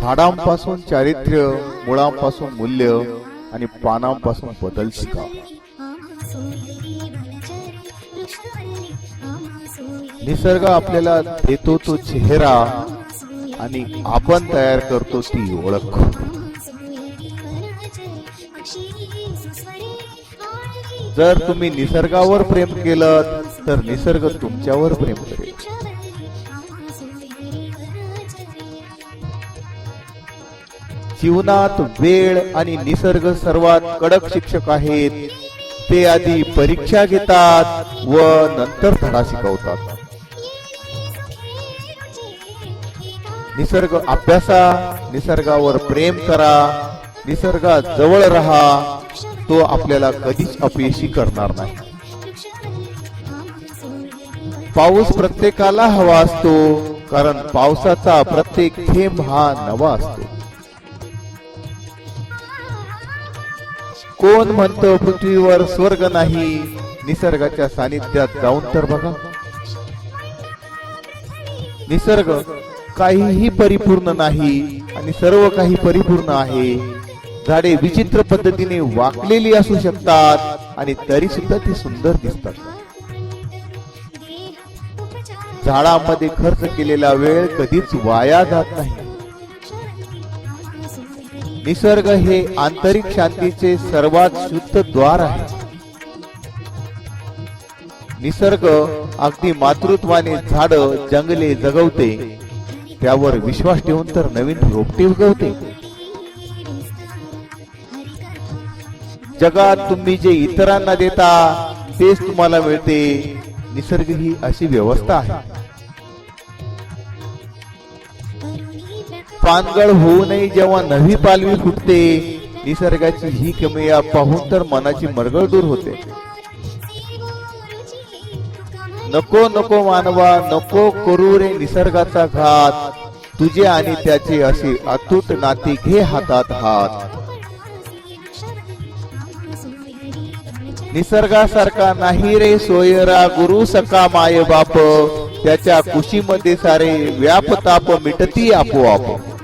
झाडांपासून चारित्र्य मुळांपासून मूल्य आणि पानांपासून बदल शिका. निसर्ग आपल्याला देतो तो चेहरा आणि आपण तयार करतो ती ओळख. जर तुम्ही निसर्गावर प्रेम केलं तर निसर्ग तुमच्यावर प्रेम करेल. जीवनात वेळ आणि निसर्ग सर्वात कडक शिक्षक आहेत. ते आधी परीक्षा घेतात व नंतर धडा शिकवतात. निसर्ग अभ्यासा निसर्गावर प्रेम करा निसर्गात जवळ राहा. तो आपल्याला कधीच अपयशी करणार नाही. पाऊस प्रत्येकाला हवा असतो कारण पावसाचा प्रत्येक थेंब हा नवा असतो. कोण म्हणतो पृथ्वीवर स्वर्ग नाही? निसर्गाच्या सानिध्यात जाऊन तर बघा. निसर्ग काहीही परिपूर्ण नाही आणि सर्व काही परिपूर्ण आहे. झाडे विचित्र पद्धतीने वाकलेली असू शकतात आणि तरी सुद्धा ती सुंदर दिसतात. झाडामध्ये खर्च केलेला वेळ कधीच वाया जात नाही. निसर्ग हे आंतरिक शांतीचे सर्वात शुद्ध द्वार आहे. निसर्ग अगदी मातृत्वाने झाड जंगले जगवते. त्यावर विश्वास ठेवून तर नवीन रोपटे उगवते जगात तुम्ही जे इतरांना देता तेच तुम्हाला मिळते. निसर्ग ही अशी व्यवस्था आहे. पानगळ होऊ नये जेव्हा नवी पालवी फुटते. निसर्गाची ही किमया पाहून तर मनाची मरगळ दूर होते. नको नको मानवा नको करू रे निसर्गाचा घात. तुझे आणि त्याचे असे अतूट नाती घे हातात हात. निसर्गासारखा नाही रे सोयरा गुरु सका माय बाप. त्याच्या कुशीमध्ये सारे व्यापताप मिटती आपोआप.